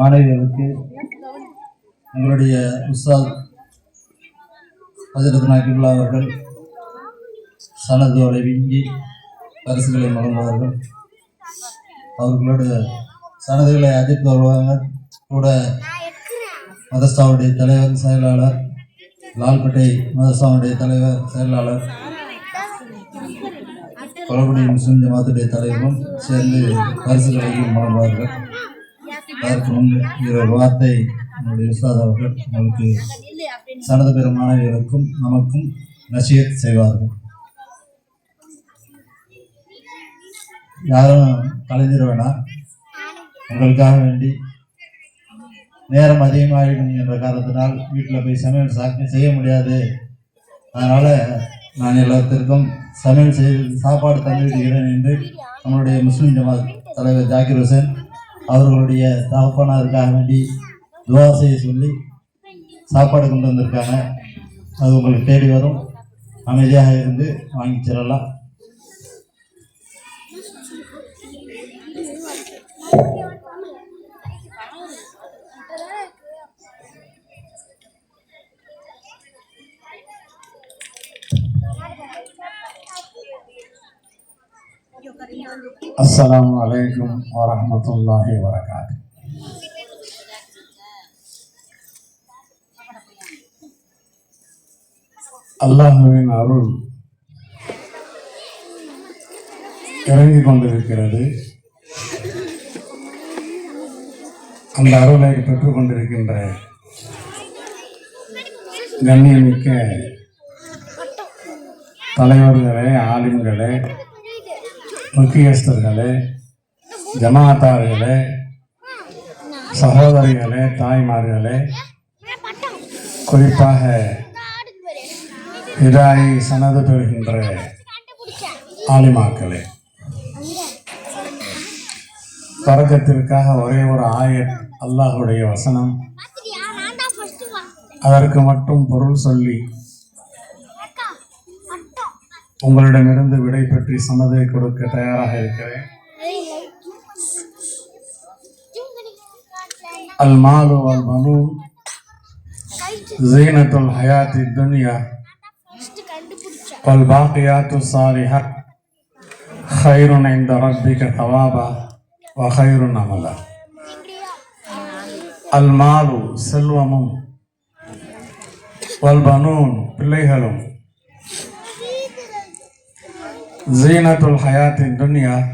மாணவிகளுக்கு எங்களுடைய உஸ்தாத் ஹசரத் நாக்கிபுல்லா அவர்கள் சனது விங்கி பரிசுகளை வழங்குவார்கள். அவர்களோட சனதுகளை அஜித் வருவாங்க. கூட மதஸ்தாவுடைய தலைவர் செயலாளர் லால்பேட்டை மதஸ்தாவுடைய தலைவர் செயலாளர் கொலகுடி முஸ்லிம் ஜமாத்துடைய தலைவரும் சேர்ந்து பரிசுகளையும் வழங்குவார்கள். அதற்கு முன் இவர் வார்த்தை நம்முடைய உஸ்தாத் அவர்கள் உங்களுக்கு சனது பெறும் மாணவிகளுக்கும் நமக்கும் நசியத் செய்வார்கள். யாரும் கலைஞர் வேணாம். உங்களுக்காக வேண்டி நேரம் அதிகமாகிடும் என்ற காரணத்தினால் வீட்டில் போய் சமையல் சாக்க செய்ய முடியாது. அதனால் நான் எல்லாத்திற்கும் சமையல் செய்து சாப்பாடு தந்துவிடுகிறேன் என்று நம்மளுடைய முஸ்லீம் ஜமாத் தலைவர் ஜாக்கிர் ஹுசேன் அவர்களுடைய தகப்பனாருக்காக வேண்டி துவா செய்ய சொல்லி சாப்பாடு கொண்டு வந்திருக்காங்க. அது உங்களுக்கு தேடி வரும். அமைதியாக இருந்து வாங்கி செல்லலாம். அஸ்லாம் அலைக்கும் வரமத்துல்லாஹி வரகாத்து அல்லாஹுவின் அருள் இறங்கிக் கொண்டிருக்கிறது அந்த அருளை பெற்றுக் கொண்டிருக்கின்ற கண்ணியமிக்க தலைவர்களே ஆளுங்களே முக்கியஸ்தர்களே ஜமாத்தார்களே சகோதரிகளே தாய்மார்களே குறிப்பாக இதாய் சனது பெறுகின்ற ஆலிமாக்களே தொடக்கத்திற்காக ஒரே ஒரு ஆயத் அல்லாஹுடைய வசனம். அதற்கு மட்டும் பொருள் சொல்லி உங்களிடமிருந்து விடை பெற்றி சம்மதை கொடுக்க தயாராக இருக்கிறேன் அல் மாலு அல் மனு ஜீனத்துல் ஹயாத்தி துன்யா வல் பாக்கியாத்து சாலிஹத் خيرٌ عند ربك ثوابا وخير அமலா அல் மாலு செல்வமும் வல் பனூன் பிள்ளைகளும் ஜீனத்துல் ஹயாத்தின் துன்யா.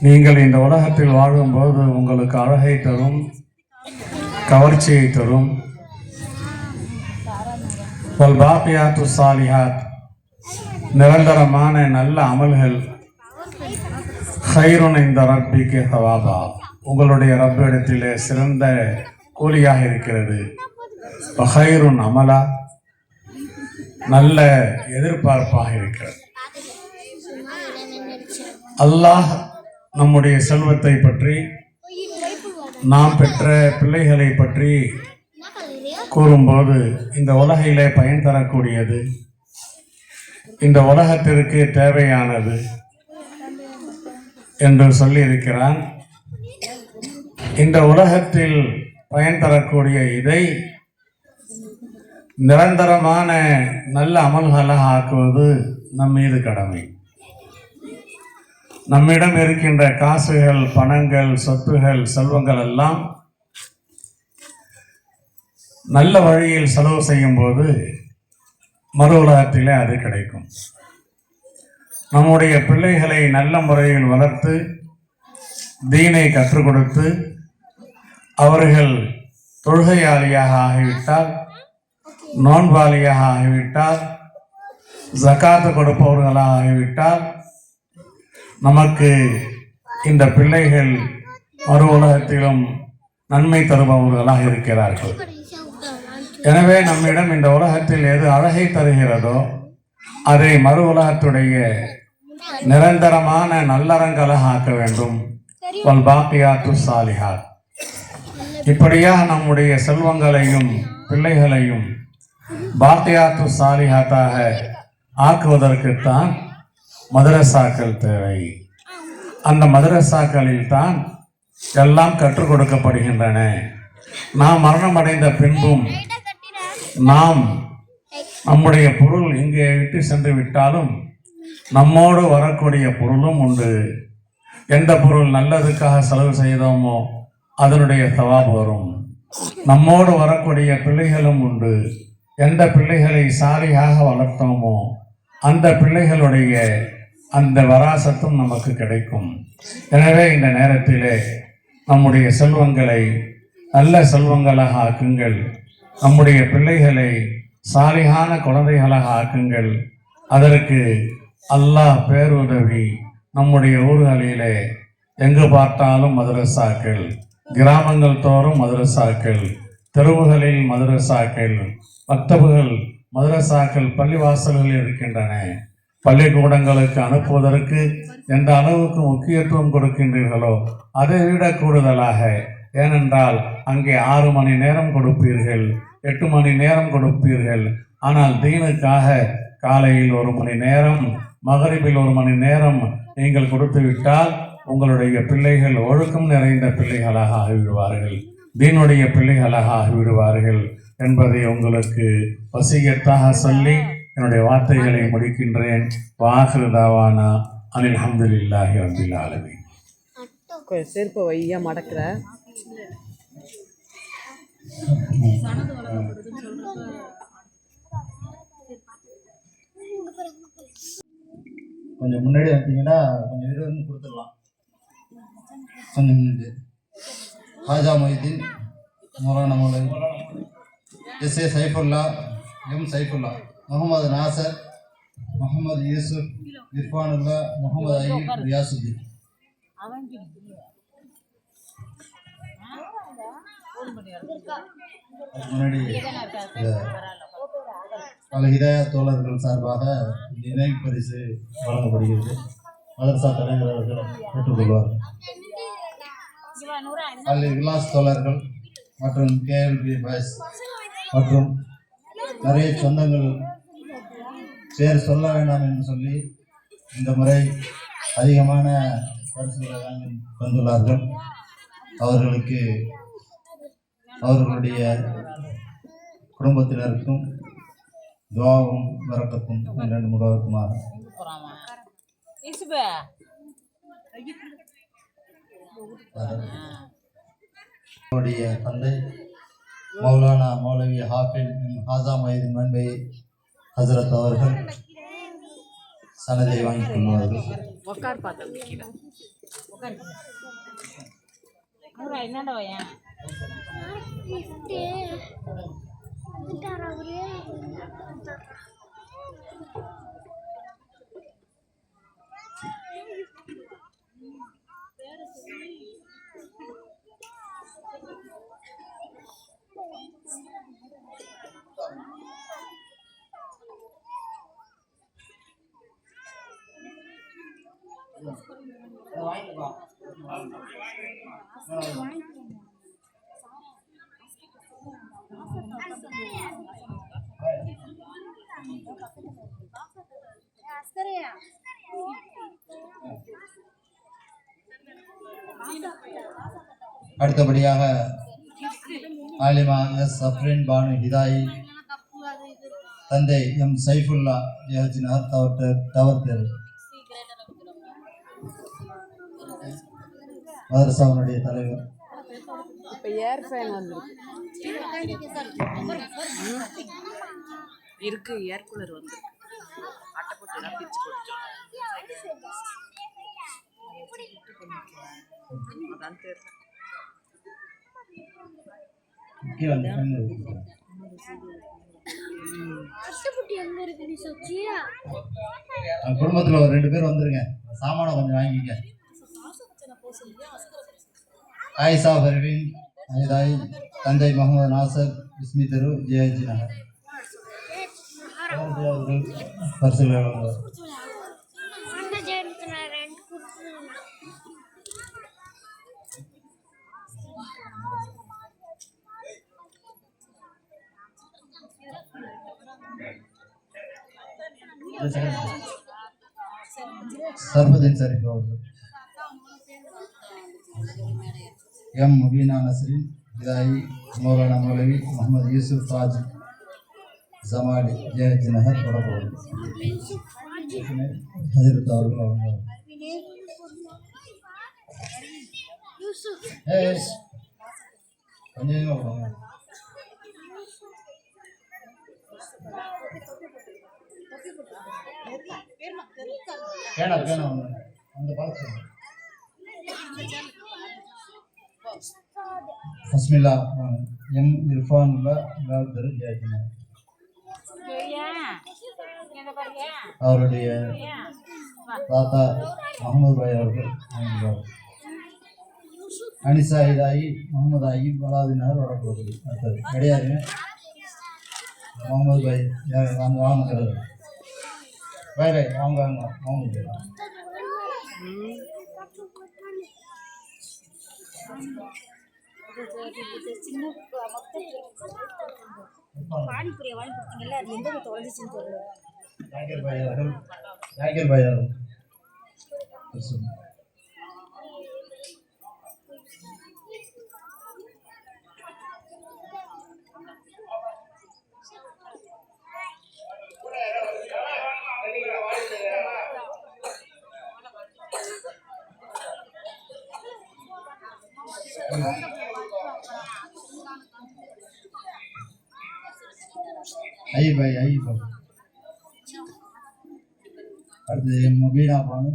நீங்கள் இந்த உலகத்தில் வாழும்போது உங்களுக்கு அழகை தரும் கவர்ச்சியை தரும். வல் சாலிஹாத். நிரந்தரமான நல்ல அமல்கள். ஹைருன் இந்த ரப்பிக்கு ஹவாபா. உங்களுடைய ரப்பிடத்திலே சிறந்த கூலியாக இருக்கிறது. ஹைருன் அமலா. நல்ல எதிர்பார்ப்பாக இருக்கிறது. அல்லாஹ் நம்முடைய செல்வத்தை பற்றி நாம் பெற்ற பிள்ளைகளை பற்றி கூறும்போது இந்த உலகிலே பயன் தரக்கூடியது இந்த உலகத்திற்கு தேவையானது என்று சொல்லியிருக்கிறான். இந்த உலகத்தில் பயன் தரக்கூடிய இதை நிரந்தரமான நல்ல அமல்களாக ஆக்குவது நம் மீது கடமை. நம்மிடம் இருக்கின்ற காசுகள் பணங்கள் சொத்துகள் செல்வங்கள் எல்லாம் நல்ல வழியில் செலவு செய்யும் போது மறு உலகத்திலே அது கிடைக்கும். நம்முடைய பிள்ளைகளை நல்ல முறையில் வளர்த்து தீனை கற்றுக் கொடுத்து அவர்கள் தொழுகையாளியாக ஆகிவிட்டால் நோன்பாளியாக ஆகிவிட்டால் ஜக்காத்து கொடுப்பவர்களாக ஆகிவிட்டால் நமக்கு இந்த பிள்ளைகள் மறு உலகத்திலும் நன்மை தருபவர்களாக இருக்கிறார்கள் எனவே நம்மிடம் இந்த உலகத்தில் எது அழகை தருகிறதோ அதை மறு உலகத்துடைய நிரந்தரமான நல்லறங்களாக ஆக்க வேண்டும் வல் பாக்கியாத்து சாலிஹாத் இப்படியாக நம்முடைய செல்வங்களையும் பிள்ளைகளையும் பாக்கியாத்து சாலிஹாத்தாக ஆக்குவதற்குத்தான் மதரசாக்கள் தேவை. அந்த மதரசாக்களில் தான் எல்லாம் கற்றுக் கொடுக்கப்படுகின்றன. நாம் மரணமடைந்த பின்பும் நாம் நம்முடைய பொருள் எங்கே விட்டு சென்று விட்டாலும் நம்மோடு வரக்கூடிய பொருளும் உண்டு. எந்த பொருள் நல்லதுக்காக செலவு செய்தோமோ அதனுடைய தவா வரும். நம்மோடு வரக்கூடிய பிள்ளைகளும் உண்டு. எந்த பிள்ளைகளை சாலியாக வளர்த்தோமோ அந்த பிள்ளைகளுடைய அந்த வராசத்தும் நமக்கு கிடைக்கும். எனவே இந்த நேரத்திலே நம்முடைய செல்வங்களை நல்ல செல்வங்களாக ஆக்குங்கள். நம்முடைய பிள்ளைகளை சாலையான குழந்தைகளாக ஆக்குங்கள். அதற்கு அல்லாஹ் பேருதவி நம்முடைய ஊர்களிலே எங்கு பார்த்தாலும் மதரசாக்கள் கிராமங்கள் தோறும் மதரசாக்கள் தெருவுகளில் மதரசாக்கள் மக்தபுகள் மதரசாக்கள் பள்ளிவாசல்கள் இருக்கின்றன. பள்ளிக்கூடங்களுக்கு அனுப்புவதற்கு எந்த அளவுக்கு முக்கியத்துவம் கொடுக்கின்றீர்களோ அதை விட கூடுதலாக ஏனென்றால் அங்கே ஆறு மணி நேரம் கொடுப்பீர்கள் எட்டு மணி நேரம் கொடுப்பீர்கள். ஆனால் தீனுக்காக காலையில் ஒரு மணி நேரம் மகரிபில் ஒரு மணி நேரம் நீங்கள் கொடுத்துவிட்டால் உங்களுடைய பிள்ளைகள் ஒழுக்கம் நிறைந்த பிள்ளைகளாக ஆகிவிடுவார்கள். தீனுடைய பிள்ளைகளாக ஆகிவிடுவார்கள் என்பதை உங்களுக்கு வசியத்தாக சொல்லி என்னுடைய வார்த்தைகளை முடிக்கின்றேன். வாஹிருதாவானா அனில் அஹமதுல்லாஹி ரபில் ஆலமீன். கொஞ்சம் செருப்பை வையா மடக்கிற. கொஞ்சம் முன்னாடி வந்தீங்கன்னா கொஞ்சம் இருபது கொடுத்துடலாம். கொஞ்சம் முன்னாடி Haja Moideen Maulana Moulavi S A Saifullah M Saifullah Mohammed Nasar Mohammed Yusuf Irfanullah Mohammed Ayyub Riyasudeen. முன்னாடி இந்த பல இதய தோழர்கள் சார்பாக நினைவு பரிசு வழங்கப்படுகிறது. மதரசா தலைவர் அவர்கள் பெற்றுக்கொள்வார்கள் பள்ளி விலாஸ் தோழர்கள் மற்றும் கேஎல்பி பாய்ஸ் மற்றும் நிறைய சொந்தங்கள் பேர் சொல்ல வேண்டாம் என்று சொல்லி இந்த முறை அதிகமான பரிசுகளை வாங்கி வந்துள்ளார்கள் அவர்களுக்கு அவர்களுடைய குடும்பத்தினருக்கும் துவாவும் வரக்கத்தும் இரண்டு முகத்துமாக அவருடைய தந்தை மௌலானா மௌலவி ஹாஃபில் ஹாசா மொய்தீன் மன்பை ஹசரத் அவர்கள் சனதை வாங்கிக் கொள்வார்கள். என்னடா ஏன் அடுத்தபடியாக ஆலிமா எஸ் சஃப்ரின் பானு ஹிதாயி தந்தை எம் சைஃபுல்லா ஜினார் தவறு மதரசாவினுடைய தலைவர். இப்போ ஏர் ஃபேன் வந்துருக்கு இருக்கு ஏர் கூலர் வந்துருக்கு அட்டை போட்டு பிரிச்சு போட்டுச்சோம் அதான் தெரியல குடும்பத்துல ஒரு ரெண்டு பேர் வந்துருங்க. சாமானை கொஞ்சம் வாங்கிக்க ஆயிஷா பர்வீன் அஜிதாய் தந்தை முகமது நாசர் இஸ்மி தெரு ஜெயஜி நகர் அவர்கள் பரிசுகளை வழங்குவார். சர்பதீன் சரிஃப் எம் முபீனா நஸ்ரின் இதாயி மௌலானா மௌலவி முகமது யூசுப் ஃபாஜ் ஜமாடி ஜெயஜி நகர் வடபோடு ஹஜரத் அவர்கள் அவங்க கொஞ்சம். பேனா பேனா அந்த பார்த்து ஹஸ்மில்லா எம் இர்ஃபானுல்லா லால்தர் பாருங்க. அவருடைய தாத்தா முகமது பாய் அவர்கள். அனிசா இதாயி முகமது அய்யூப் வலாதி நகர் வடபகுதி. அடுத்தது கிடையாதுங்க முகமது பாய் யார் வாங்க வாங்குறது வேற அவங்க வாங்க முகமது பாய் பானிபூரியை வாங்கி கொடுத்தீங்கல்ல அது எந்த தொலைஞ்சிச்சுன்னு தெரியல. ஜாகிர் பாய் அவர்கள் ஜாகிர் பாய் அவர்கள். ஐ பை ஐ பாய் அடுத்து முபீனா பானு.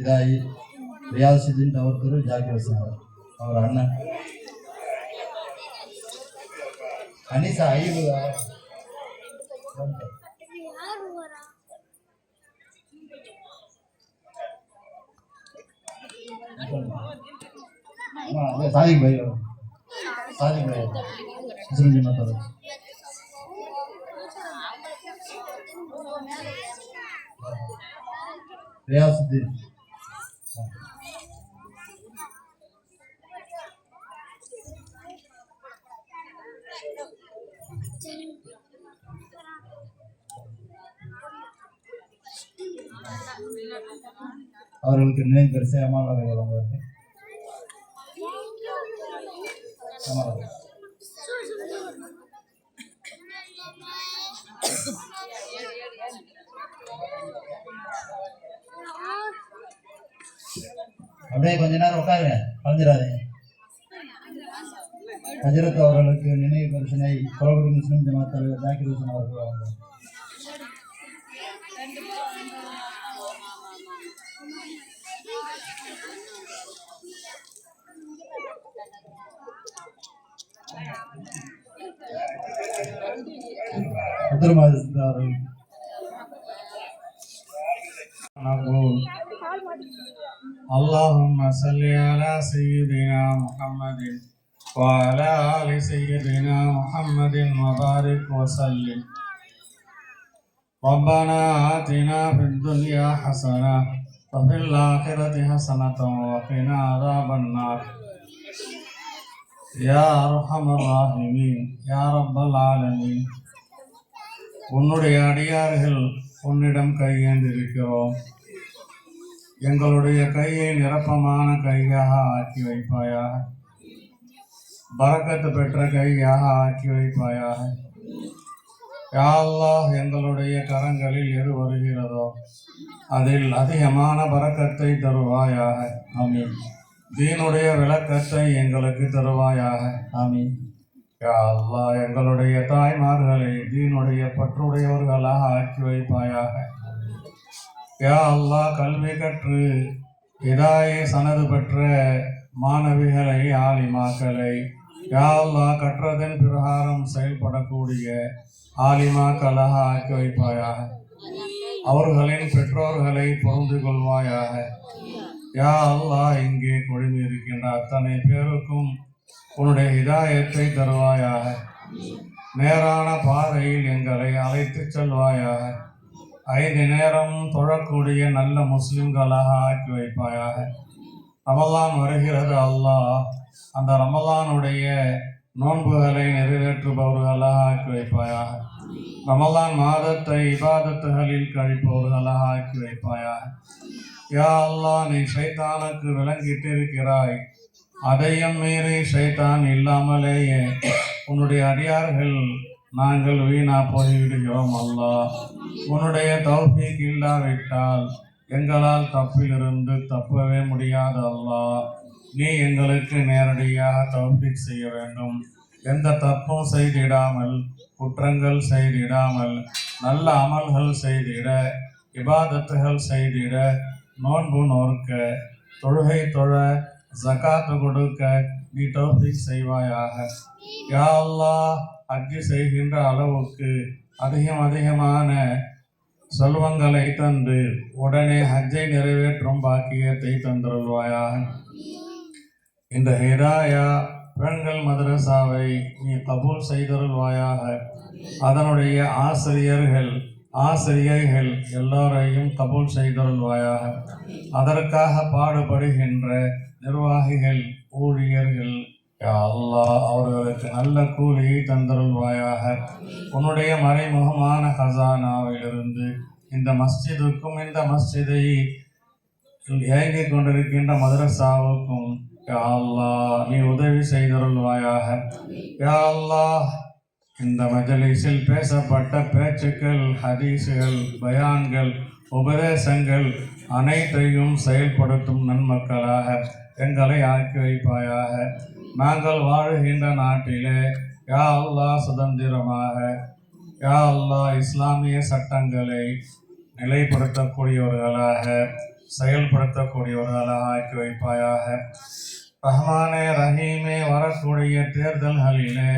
இதாயி ரியாஸ் சித்தின் அவர் திரு ஜாகிர் அவர் அண்ணன். அனிசா ஐபுதா சாதிக் பாய் சாதிக் பாய் அவர். முஸ்லிம் ஜமாத் அவர். ரியாசுத்தீன் அவர்களுக்கு நினைவு பரிசு அமாலாவை வழங்குவார்கள் அமாலாவை அப்படியே கொஞ்ச நேரம் உட்காருங்க. கலைஞ்சிடாதீங்க. ஹஜரத் அவர்களுக்கு நினைவு பரிசனை குரல்குடி முஸ்லிம் ஜமாத் தலைவர் ஜாக்கிர் ஹூசன் அவர்கள் வழங்குவார். உத்தரமாதித்தார்கள் اللهم صل على سيدنا محمد وعلى آل سيدنا محمد وبارك وسلم ربنا آتنا في الدنيا حسنة وفي الآخرة حسنة وقنا عذاب النار يا أرحم الراحمين يا رب العالمين உன்னுடைய அடியார்கள் உன்னிடம் கையேந்திருக்கிறோம் எங்களுடைய கையை நிரப்பமான கையாக ஆக்கி வைப்பாயாக. பறக்கத்து பெற்ற கையாக ஆக்கி வைப்பாயாக. யா எங்களுடைய கரங்களில் எது வருகிறதோ அதில் அதிகமான பறக்கத்தை தருவாயாக. ஆமீன். தீனுடைய விளக்கத்தை எங்களுக்கு தருவாயாக. ஆமீன். யா எங்களுடைய தாய்மார்களை தீனுடைய பற்றுடையவர்களாக ஆக்கி வைப்பாயாக. யா அல்லாஹ் கல்வி கற்று இதாயை சனது பெற்ற மாணவிகளை ஆலிமாக்களை யா அல்லாஹ் கற்றதன் பிரகாரம் செயல்படக்கூடிய ஆலிமாக்களாக ஆக்கி வைப்பாயாக. அவர்களின் பெற்றோர்களை பொருந்து கொள்வாயாக. யா அல்லாஹ் இங்கே குழுமி இருக்கின்ற அத்தனை பேருக்கும் உன்னுடைய இதாயத்தை தருவாயாக. நேரான பாதையில் எங்களை அழைத்துச் செல்வாயாக. ஐந்து நேரம் தொழக்கூடிய நல்ல முஸ்லிம்களாக ஆக்கி வைப்பாயாக. ரமலான் வருகிறது அல்லாஹ் அந்த ரமலானுடைய நோன்புகளை நிறைவேற்றுபவர்களாக ஆக்கி வைப்பாயாக. ரமலான் மாதத்தை இபாதத்துகளில் கழிப்பவர்களாக ஆக்கி வைப்பாயாக. யா அல்லாஹ் நீ சைத்தானுக்கு விளங்கிட்டிருக்கிறாய். அதையும் மீறி சைத்தான் இல்லாமலேயே உன்னுடைய அடியார்கள் நாங்கள் வீணா போய்விடுகிறோம் அல்லா. உன்னுடைய தௌஃபீக் இல்லாவிட்டால் எங்களால் தப்பிலிருந்து தப்பவே முடியாது அல்லா. நீ எங்களுக்கு நேரடியாக தௌஃபீக் செய்ய வேண்டும். எந்த தப்பும் செய்திடாமல் குற்றங்கள் செய்திடாமல் நல்ல அமல்கள் செய்திட இபாதத்துகள் செய்திட நோன்பு நோர்க்க தொழுகை தொழ ஜகாத்து கொடுக்க நீ தௌஃபீக் செய்வாயாக. யா அல்லாஹ் ஹஜ்ஜு செய்கின்ற அளவுக்கு அதிகம் அதிகமான செல்வங்களை தந்து உடனே ஹஜ்ஜை நிறைவேற்றும் பாக்கியத்தை தந்தருள்வாயாக. இந்த ஹிதாயா பெண்கள் மதரசாவை நீ கபூல் செய்தருள்வாயாக. அதனுடைய ஆசிரியர்கள் ஆசிரியைகள் எல்லோரையும் கபூல் செய்தருள்வாயாக. அதற்காக பாடுபடுகின்ற நிர்வாகிகள் ஊழியர்கள் யா அல்லாஹ் அவர்களுக்கு நல்ல கூலியை தந்தருள்வாயாக. உன்னுடைய மறைமுகமான ஹசானாவிலிருந்து இந்த மஸ்ஜிதுக்கும் இந்த மஸ்ஜிதை இயங்கிக் கொண்டிருக்கின்ற மதரசாவுக்கும் யா அல்லாஹ் நீ உதவி செய்தருள்வாயாக. யா அல்லாஹ் இந்த மஜலிஸில் பேசப்பட்ட பேச்சுக்கள் ஹதீஸுகள் பயான்கள் உபதேசங்கள் அனைத்தையும் செயல்படுத்தும் நன்மக்களாக எங்களை ஆக்கி வைப்பாயாக. நாங்கள் வாழுகின்ற நாட்டிலே யா அல்லாஹ் சுதந்திரமாக யா அல்லா இஸ்லாமிய சட்டங்களை நிலைப்படுத்தக்கூடியவர்களாக செயல்படுத்தக்கூடியவர்களாக ஆக்கி வைப்பாயாக. ரஹ்மானே ரஹீமே வரக்கூடிய தேர்தல்களிலே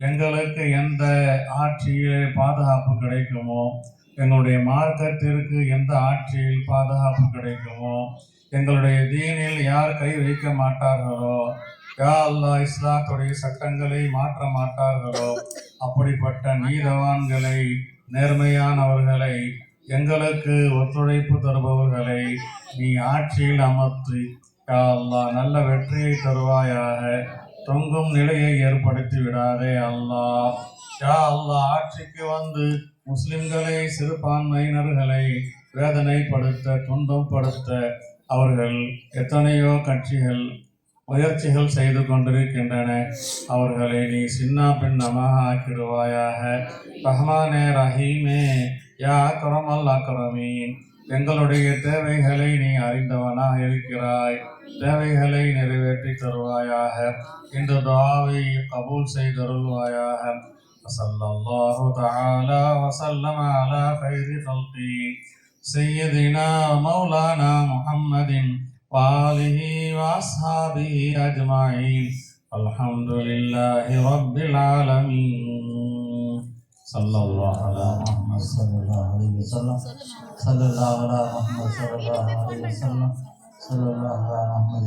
எங்களுக்கு எந்த ஆட்சியிலே பாதுகாப்பு கிடைக்குமோ எங்களுடைய மார்க்கத்திற்கு எந்த ஆட்சியில் பாதுகாப்பு கிடைக்குமோ எங்களுடைய தீனில் யார் கை வைக்க மாட்டார்களோ யா அல்லாஹ் இஸ்லாத்துடைய சட்டங்களை மாற்ற மாட்டார்களோ? அப்படிப்பட்ட நீதவான்களை நேர்மையானவர்களை எங்களுக்கு ஒத்துழைப்பு தருபவர்களை நீ ஆட்சியில் அமர்த்தி யா அல்லாஹ் நல்ல வெற்றியை தருவாயாக. தொங்கும் நிலையை ஏற்படுத்தி விடாதே அல்லாஹ் யா அல்லாஹ் ஆட்சிக்கு வந்து முஸ்லிம்களை சிறுபான்மையினர்களை வேதனைப்படுத்த துன்பப்படுத்த அவர்கள் எத்தனையோ கட்சிகள் முயற்சிகள் செய்து கொண்டிருக்கின்றன. அவர்களை நீ சின்ன பின்னமாக்கிடுவாயாக ரஹ்மானே ரஹீமே யா அக்கரமல் அக்கரமீன் எங்களுடைய தேவைகளை நீ அறிந்தவனாக இருக்கிறாய். தேவைகளை நிறைவேற்றி தருவாயாக. இந்த துவாவை கபூல் செய்தருள்வாயாக. வசல்லாஹு தாலா வசல்லம் அலா கைதி கல்பி செய்யதினா மௌலானா முஹம்மதின் وآله وأصحابه أجمعين الحمد لله رب العالمين صلى الله على محمد صلى الله عليه وسلم صلى الله على محمد صلى الله عليه وسلم صلى الله على محمد